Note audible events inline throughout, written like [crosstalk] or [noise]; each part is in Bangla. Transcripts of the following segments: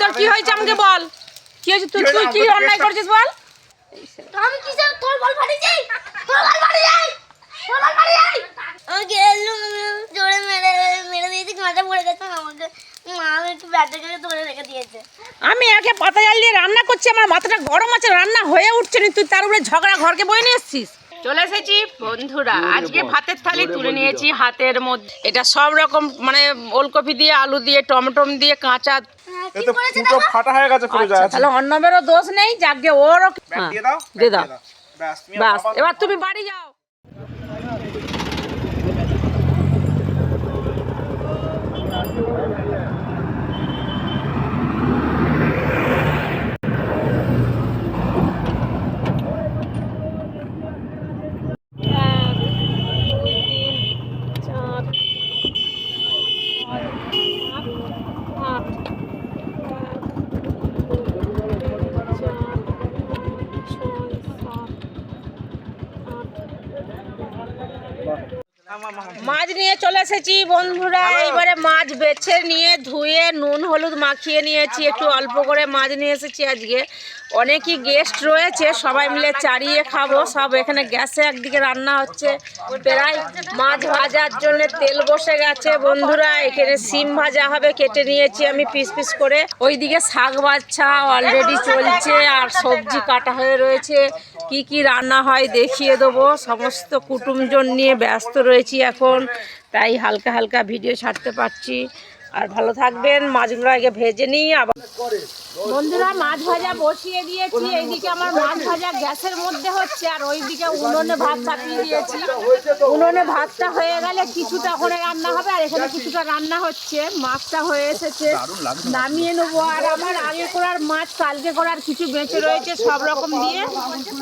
তোর কি হয়েছে আমাকে বল? কি হয়েছে? তুই তুই কি অন্যায় করছিস বল? আমি কি জানি? তোর বল ফাটি যাই। তোর বল ফাটি যাই। তোর বল ফাটি যাই। আমাকে এলো জোরে মেরে মেরে দিয়েছি মাথা পড়ে গেছে আমাকে আমি একে পাতা জাল দিয়ে রান্না করছি আমার মাথাটা গরম আছে রান্না হয়ে উঠছে না তুই তার উপরে ঝগড়া ঘরকে বয়ে নিয়ে এসছিস? চলে এসেছি বন্ধুরা। আজকে ভাতের থালি তুলে নিয়েছি হাতের মধ্যে। এটা সব রকম মানে ওলকপি দিয়ে আলু দিয়ে টমেটম দিয়ে কাঁচা হ্যাঁ, এ কি তো করেছে ফুটো হয়ে গেছে পুরো আচ্ছা যা তাহলে অন্নবেরও দোষ নেই যাকে ওরও হ্যাঁ, দিয়ে দাও দিয়ে দাও। ব্যাস বাস এবার তুমি বাড়ি যাও। মাছ নিয়ে চলে এসেছি বন্ধুরা। এবারে মাছ বেছে নিয়ে ধুয়ে নুন হলুদ মাখিয়ে নিয়েছি। একটু অল্প করে মাছ নিয়ে এসেছি আজকে। অনেকই গেস্ট রয়েছে সবাই মিলে চারিয়ে খাব। সব এখানে গ্যাসে একদিকে রান্না হচ্ছে। প্রায় মাছ ভাজার জন্য তেল বসে গেছে। বন্ধুরা এখানে সিম ভাজা হবে কেটে নিয়েছি আমি পিস পিস করে। ওইদিকে শাক বাচ্চা অলরেডি চলছে আর সবজি কাটা হয়ে রয়েছে। কি কি রান্না হয় দেখিয়ে দেবো। সমস্ত কুটুমজন নিয়ে ব্যস্ত রয়েছি এখন, তাই হালকা হালকা ভিডিও ছাড়তে পারছি। আর ভালো থাকবেন মাছগুলো আগে ভেজে নিই, আবার বন্ধুরা, মাছ ভাজা বসিয়ে দিয়েছি। এইদিকে আমার মাছ ভাজা গ্যাসের মধ্যে হচ্ছে, আর ওইদিকে উনুনে ভাত চাপিয়ে দিয়েছি। উনুনে ভাতটা হয়ে গেলে কিছুটা করে রান্না হবে, আর এখানে কিছুটা রান্না হচ্ছে। মাছটা হয়ে এসেছে, নামিয়ে নেব। আর আমার আগে করার মাছ, কালকে করার কিছু বেঁচে রয়েছে সব রকম দিয়ে।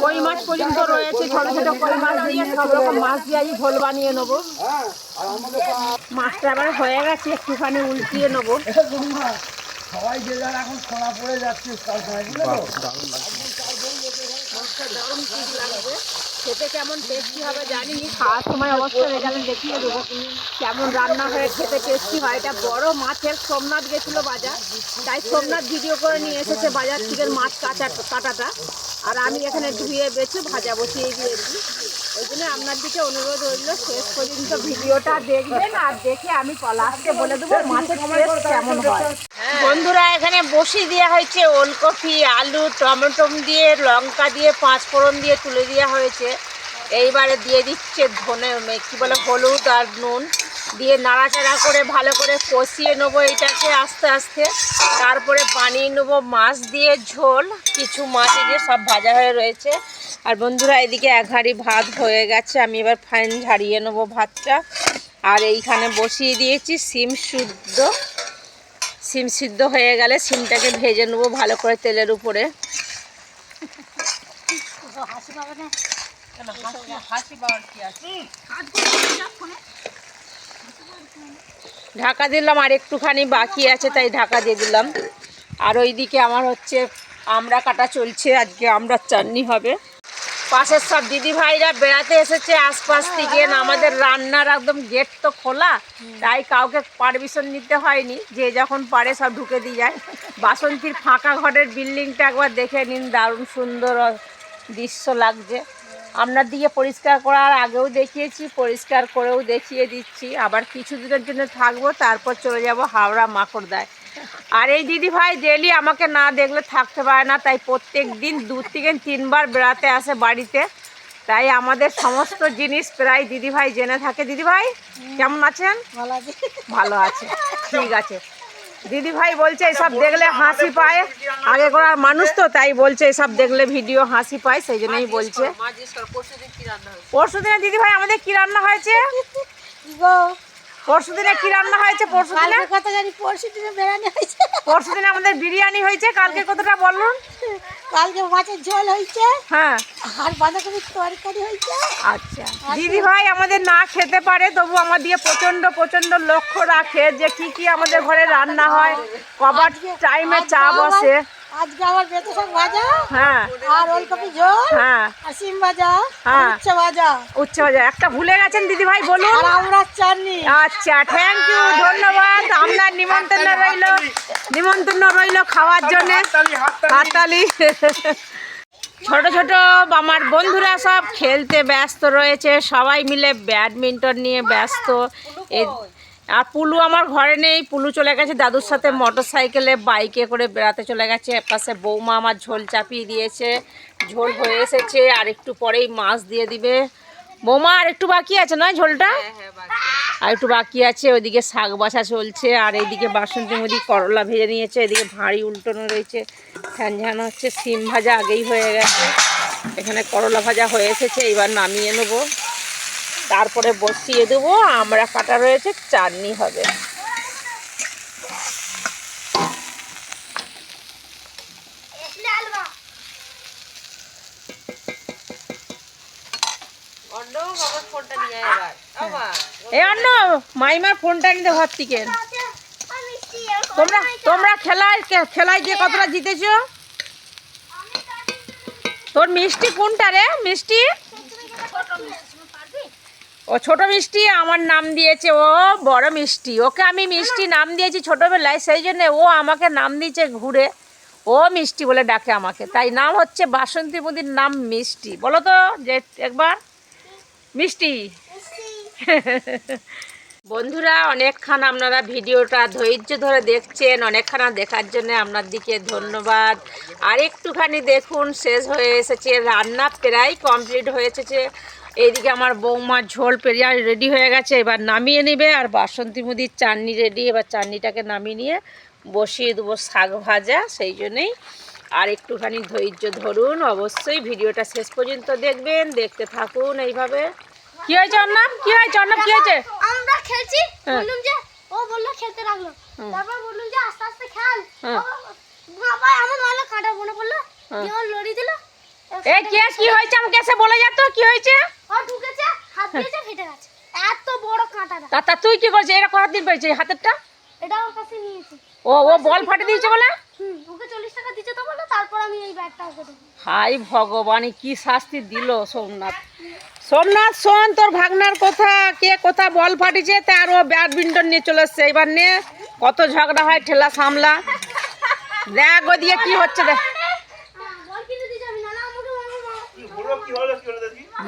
কই মাছ পর্যন্ত রয়েছে, ছোটো ছোটো কই মাছ দিয়ে, সব রকম মাছ দিয়ে আমি ঝোল বানিয়ে নেব। মাছটা আবার হয়ে গেছে একটুখানি উল্টিয়ে নেব। সবাই যে যার এখন ছড়া পড়ে যাচ্ছে খেতে কেমন টেস্টি হবে জানি খাওয়ার সময় অবশ্যই এখানে দেখিয়ে দেবো। কেমন রান্না হয়ে খেতে টেস্টি হয়। এটা বড় মাছের সোমনাথ গেছিল বাজার। তাই সোমনাথ ভিডিও করে নিয়ে এসেছে বাজার থেকে মাছ কাঁচা কাটাটা। আর আমি এখানে ধুয়ে বেছে ভাজা বসিয়ে দিয়েছি। ওই জন্য আপনার দিকে অনুরোধ রইল, শেষ পর্যন্ত ভিডিওটা দেখবেন আর দেখে আমি লাস্টে বলে দেবো মাছের টেস্ট কেমন হয়। বন্ধুরা, এখানে বসিয়ে দেওয়া হয়েছে ওলকপি, আলু, টমেটো দিয়ে, লঙ্কা দিয়ে পাঁচ ফোড়ন দিয়ে তুলে দেওয়া হয়েছে। এইবারে দিয়ে দিচ্ছে ধনে, কি বলে, হলুদ আর নুন। দিয়ে নাড়াচাড়া করে ভালো করে কষিয়ে নেব এটাকে আস্তে আস্তে। তারপরে বানিয়ে নেব মাছ দিয়ে ঝোল কিছু মাছ দিয়ে সব ভাজা হয়ে রয়েছে। আর বন্ধুরা এদিকে এক হাঁড়ি ভাত হয়ে গেছে আমি এবার ফাইন ঝাড়িয়ে নেব ভাতটা। আর এইখানে বসিয়ে দিয়েছি সিম শুদ্ধ সিম সিদ্ধ হয়ে গেলে সিমটাকে ভেজে নেব ভালো করে তেলের উপরে। ঢাকা দিলাম আর একটুখানি বাকি আছে, তাই ঢাকা দিয়ে দিলাম। আর ওইদিকে আমার হচ্ছে আমড়া কাটা চলছে, আজকে আমরা চাটনি হবে। পাশের সব দিদি ভাইরা বেড়াতে এসেছে, আশপাশ থেকে। আমাদের রান্নার একদম গেট তো খোলা, তাই কাউকে পারমিশন নিতে হয়নি। যে যখন পারে সব ঢুকে দিয়ে যায়। বাসন্তীর ফাঁকা ঘরের বিল্ডিংটা একবার দেখে নিন, দারুণ সুন্দর দৃশ্য লাগছে। আপনার দিকে পরিষ্কার করার আগেও দেখিয়েছি পরিষ্কার করেও দেখিয়ে দিচ্ছি। আবার কিছু দিনের জন্য থাকব তারপর চলে যাব হাওড়া মাকড়দায়। আর এই দিদি ভাই ডেলি আমাকে না দেখলে থাকতে পারে না তাই প্রত্যেক দিন দু থেকে তিনবার বেড়াতে আসে বাড়িতে। তাই আমাদের সমস্ত জিনিস প্রায় দিদি ভাই জেনে থাকে। দিদি ভাই কেমন আছেন? ভালো আছে। ভালো আছে ঠিক আছে। দিদি ভাই বলছে এসব দেখলে হাসি পায়। আগে করার মানুষ তো তাই বলছে এসব দেখলে ভিডিও হাসি পায় সেই জন্যই বলছে। পরশু দিনে দিদি ভাই আমাদের কি রান্না হয়েছে? গো। পরশু দিনে কি রান্না হয়েছে পরশু দিনে কথা জানি পরশু দিনে বেড়ানো হয়েছে পরশু দিনে আমাদের বিরিয়ানি হয়েছে কালকে কতটা বলুন? কালকে মাছের ঝোল হয়েছে। হ্যাঁ। আর বাঁধাকপির তরকারি হয়েছে। আচ্ছা। দিদি ভাই আমাদের না খেতে পারে তবু আমার দিয়ে প্রচণ্ড প্রচণ্ড লক্ষ্য রাখে যে কি কি আমাদের ঘরে রান্না হয় কবার টাইমে চা বসে। আজকে আমার বেতো শাক ভাজা হ্যাঁ। আর ওলকপি ঝোল হ্যাঁ। আর সিম ভাজা হ্যাঁ। উচ্ছে ভাজা। উচ্চ বাজার একটা ভুলে গেছেন দিদি ভাই বলুন। আর আমরা চাটনি। আচ্ছা থ্যাংক ইউ ধন্যবাদ। আপনার নিমন্ত্রণ রইল। নিমন্ত্রণ রইল খাওয়ার জন্য। হাততালি ছোট ছোট আমার বন্ধুরা সব খেলতে ব্যস্ত রয়েছে। সবাই মিলে ব্যাডমিন্টন নিয়ে ব্যস্ত। এই আর পুলু আমার ঘরে নেই। পুলু চলে গেছে দাদুর সাথে মোটর সাইকেলে বাইকে করে বেড়াতে চলে গেছে। পাশে বৌমা আমার ঝোল চাপিয়ে দিয়েছে। ঝোল হয়ে এসেছে আর একটু পরেই মাছ দিয়ে দিবে। বৌমা আর একটু বাকি আছে নয় ঝোলটা? আর একটু বাকি আছে ওইদিকে শাক বাছা চলছে আর এইদিকে বাসন্তী মুদি করলা ভেজে নিয়েছে এদিকে ভাঁড়ি উল্টোনো রয়েছে। ঝানঝান হচ্ছে সিম ভাজা আগেই হয়ে গেছে। এখানে করলা ভাজা হয়ে এসেছে এবার নামিয়ে নেব। তারপরে বসিয়ে দেবো, আমরা কাটা রয়েছে, চাটনি হবে। মাইমার ফোনটা তোমরা তোমরা খেলায় খেলায় যে কতটা জিতেছো? তোর মিষ্টি কোনটা রে, মিষ্টি? ও ছোট মিষ্টি আমার নাম দিয়েছে ও বড় মিষ্টি। ওকে আমি মিষ্টি নাম দিয়েছি ছোটবেলায় সেই জন্যে ও আমাকে নাম দিয়েছে ঘুরে। ও মিষ্টি বলে ডাকে আমাকে। তাই নাম হচ্ছে বাসন্তী মুদির নাম মিষ্টি। বলো তো যে একবার। মিষ্টি। [laughs] বন্ধুরা অনেকক্ষণ আপনারা ভিডিওটা ধৈর্য ধরে দেখছেন, অনেকখানা দেখার জন্য আপনার দিকে ধন্যবাদ। আর একটুখানি দেখুন, শেষ হয়ে এসেছে, রান্না প্রায় কমপ্লিট হয়ে এসেছে। এইদিকে আমার বৌমার ঝোল পেরিয়া রেডি হয়ে গেছে, এবার নামিয়ে নেবে, আর বাসন্তী মুদির চাটনি রেডি এবার চাটনিটাকে নামিয়ে নিয়ে বসিয়ে দেবো শাক ভাজা, সেই জন্যেই। আর একটুখানি ধৈর্য ধরুন, অবশ্যই ভিডিওটা শেষ পর্যন্ত দেখবেন, দেখতে থাকুন এইভাবে। কি হয়েছে অর্ণব কি হয়েছে অর্ণব কি হয়েছে? আমরা খেলছি। হ্যাঁ। বললাম যে ও বলল খেলতে লাগল। তারপর বললাম যে আস্তে আস্তে খেল। হ্যাঁ। বাবা এমন ভালো কাঁটা মনে পড়ল। দিয়ে লড়ি দিল। এ কে কি হয়েছে? আমাকে এসে বলে যা তো কি হয়েছে? ও ঢুকেছে হাত দিয়েছে ফেটে গেছে। এত বড় কাঁটাটা। তা তা তুই কি করছিস? এটা কত দিন পেয়েছিস হাতেরটা? এটা ওর কাছে নিয়েছি। ও ও বল ফাটে দিয়েছে বলে? হুম ওকে টাকা দিচ্ছে তো বলল তারপর আমি এই ব্যাগটা ওকে দেবো। হাই ভগবানই কি শাস্তি দিল সোমনাথ। সোমনাথ শোন তোর ভাগনার কথা, কে কোথা বল ফাটিছে তার ও ব্যাডমিন্টন নিয়ে চলে এসছে। এবার নে, কত ঝগড়া হয়, ঠেলা সামলা। দেখ ও দিয়ে কি হচ্ছে, দেখ।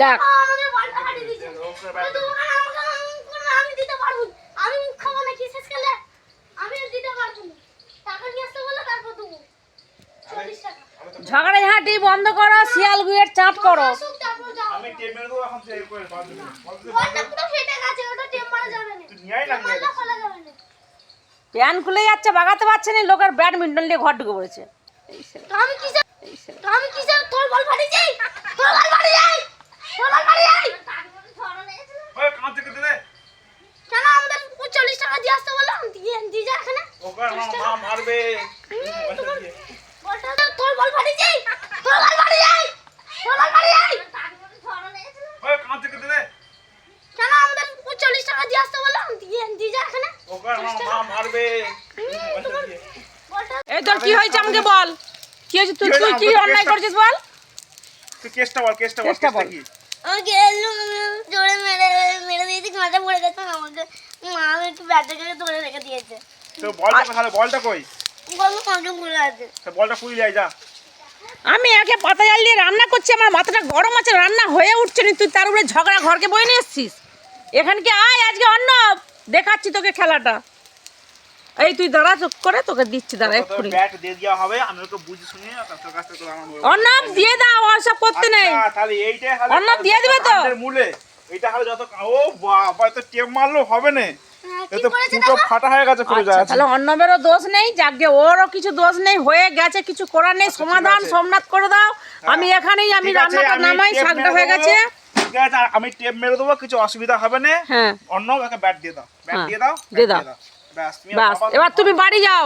দেখ। আমাদের বলটা ফাটিয়ে দিয়েছে ওই তো ওখানে আমাকে আমাকে আমি দিতে পারব না। আমি খাব না কি শেষ খেলে আমি আর দিতে পারব না টাকা নিয়ে আসতে বলল তারপর দেবো চল্লিশ টাকা ঝগড়া ঝাঁটি বন্ধ করো শিয়াল গুয়ের চাট করো। ওটা টেপ মারা যাবে না। টেপ মারলে খোলা যাবে প্যান খুলে যাচ্ছে বাগাতে পারছে না লোকের ব্যাডমিন্টন নিয়ে ঘর ঢুকে পড়েছে। এই ছেলে, তো আমি কিসে এই ছেলে। তো আমি কিসে তোর বল ফাটি যাই। তোর বল ফাটি যাই। তোর বল ফাটি যাই। কেন আমাদের চল্লিশ টাকা দিয়ে আসতে বললাম দিয়ে দিয়ে যা এখানে। বলটা তোর বল ফাটি যাই। তোর বল ফাটি যাই। তোর বল ফাটি যাই। কেন আমাদের চল্লিশ টাকা দিয়ে আসতে বললাম দিয়ে দিয়ে যা এখানে। বলটা এই তোর কি হয়েছে আমাকে বল? কি হয়েছে? তুই তুই কি অন্যায় করছিস বল? কেসটা বল কেসটা বল কেসটা কি আমাকে জোরে মেরে মেরে দিয়েছি পড়ে গেছে আমাকে মা একটু ব্যাটাকে ধরে রেখে দিয়েছে। তো বলটা কোথায়? বলটা কই? বলব কাঁচা পড়ে আছে। তো বলটা কুড়ি যায় যা। আমি আগে পাতা জাল দিয়ে রান্না করছি আমার মাথাটা গরম আছে রান্না হয়ে উঠছে না তুই তার উপরে ঝগড়া ঘরকে বয়ে নিয়ে এসছিস? এখান কি আয় আজকে অন্য দেখাচ্ছি তোকে খেলাটা। এই তুই দাঁড়া চোখ করে তোকে দিচ্ছি দাঁড়া এক্ষুনি। ব্যাট দিয়ে দেওয়া হবে আমি ওকে বুঝে শুনিয়ে তোর কাছ তোর আমার। অর্ণব দিয়ে দাও আর সব করতে নেই। আচ্ছা, তাহলে এইটাই হলো অর্ণব দিয়ে দিবে তো? মূলে। এইটা হলো যত ও বাবা এত টেপ মারলেও হবে না। হ্যাঁ, তো করেছে ফুটো ফাটা হয়ে গেছে পুরো আচ্ছা, তাহলে অর্ণবেরও দোষ নেই যাকে ওরও কিছু দোষ নেই হয়ে গেছে কিছু করার নেই আচ্ছা, সমাধান সোমনাথ করে দাও। আমি এখানেই আমি রান্নাটা নামাই শাকটা হয়ে গেছে। ঠিক আছে আমি টেপ মেরে দেবো কিছু অসুবিধা হবে না। হ্যাঁ। অন্য ওকে ব্যাট দিয়ে দাও ব্যাট হ্যাঁ, দিয়ে দাও দিয়ে দাও। ব্যাস এবার তুমি বাড়ি যাও।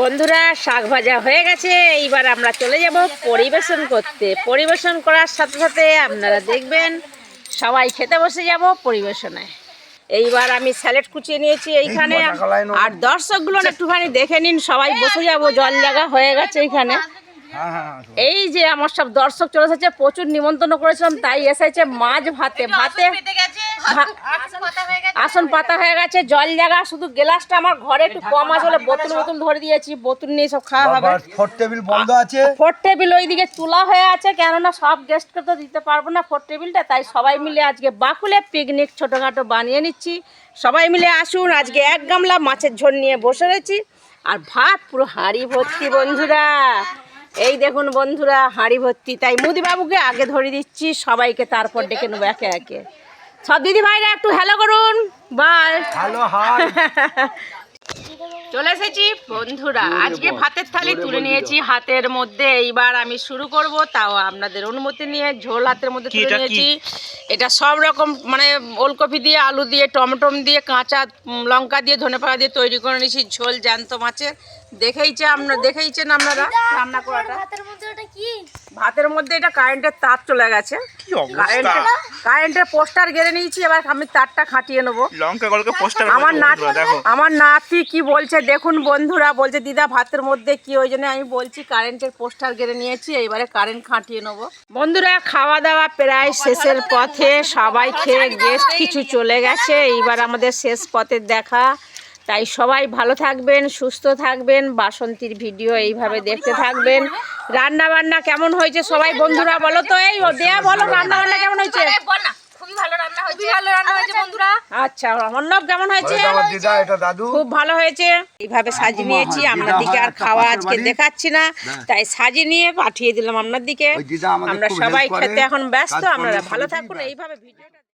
বন্ধুরা শাক ভাজা হয়ে গেছে এইবার আমরা চলে যাব পরিবেশন করতে। পরিবেশন করার সাথে সাথে আপনারা দেখবেন সবাই খেতে বসে যাব পরিবেশনে। এইবার আমি স্যালেড কুচিয়ে নিয়েছি এইখানে। আর দর্শকগুলো একটুখানি দেখে নিন সবাই বসে যাব জল জায়গা হয়ে গেছে এইখানে এই যে আমার সব দর্শক চলে এসেছে প্রচুর নিমন্ত্রণ করেছিলাম তাই এসেছে মাছ ভাতে। ভাতে আসন পাতা হয়ে গেছে। জল জায়গা শুধু গ্লাসটা আমার ঘরে একটু কম আসলে বোতল বোতল ধরে দিয়েছি বোতল নিয়ে সব খাওয়া হবে। ফোর টেবিল বন্ধ আছে। ফোর টেবিল ওইদিকে তোলা হয়ে আছে কেননা সব গেস্টকে তো দিতে পারব না ফোর টেবিলটা তাই সবাই মিলে আজকে বাকুলে পিকনিক ছোটোখাটো বানিয়ে নিচ্ছি। সবাই মিলে আসুন আজকে এক গামলা মাছের ঝোল নিয়ে বসে রয়েছি। আর ভাত পুরো হাঁড়ি ভর্তি বন্ধুরা। এই দেখুন বন্ধুরা হাঁড়ি ভর্তি। তাই মুদিবাবুকে আগে ধরে দিচ্ছি সবাইকে তারপর ডেকে নেব একে একে। সব দিদি ভাইরা একটু হ্যালো করুন। বাই চলে এসেছি। বন্ধুরা আজকে ভাতের থালি তুলে নিয়েছি হাতের মধ্যে। এইবার আমি শুরু করব তাও আপনাদের অনুমতি নিয়ে ঝোল হাতের মধ্যে তুলে নিয়েছি। এটা সব রকম মানে ওলকপি দিয়ে আলু দিয়ে টমেটম দিয়ে কাঁচা লঙ্কা দিয়ে ধনে ধনেপাতা দিয়ে তৈরি করে নিয়েছি। ঝোল জ্যান্ত মাছের। দেখেইছে আপনারা দেখেইছেন আপনারা? রান্না করাটা। হাতের মধ্যে ওটা কি? ভাতের মধ্যে এটা কারেন্টের তার চলে গেছে। কি অবস্থা? কারেন্টের কারেন্টের পোস্টার গেড়ে নিয়েছি এবার আমি তারটা খাটিয়ে নেব। লঙ্কা গলকে পোস্টার আমার নাতি দেখো। আমার নাতি কি বলছে দেখুন বন্ধুরা বলছে দিদা ভাতের মধ্যে কি ওই জন্য আমি বলছি কারেন্টের পোস্টার গেড়ে নিয়েছি এইবারে কারেন্ট খাটিয়ে নেব। বন্ধুরা খাওয়া দাওয়া প্রায় শেষের পথে সবাই খেয়ে গেস্ট কিছু চলে গেছে এইবার আমাদের শেষ পথের দেখা। তাই সবাই ভালো থাকবেন সুস্থ থাকবেন বাসন্তীর ভিডিও এইভাবে দেখতে থাকবেন। রান্না বান্না কেমন হয়েছে সবাই বন্ধুরা বলো তো এই ও দেয়া বলো রান্না বান্না কেমন হয়েছে আচ্ছা অর্ণব কেমন হয়েছে? আমার খুব ভালো হয়েছে। এইভাবে সাজিয়ে নিয়েছি আপনার দিকে আর খাওয়া আজকে। দেখাচ্ছি না। তাই সাজিয়ে নিয়ে পাঠিয়ে দিলাম আপনার দিকে। আমরা সবাই খেতে এখন ব্যস্ত আপনারা ভালো থাকুন এইভাবে ভিডিওটা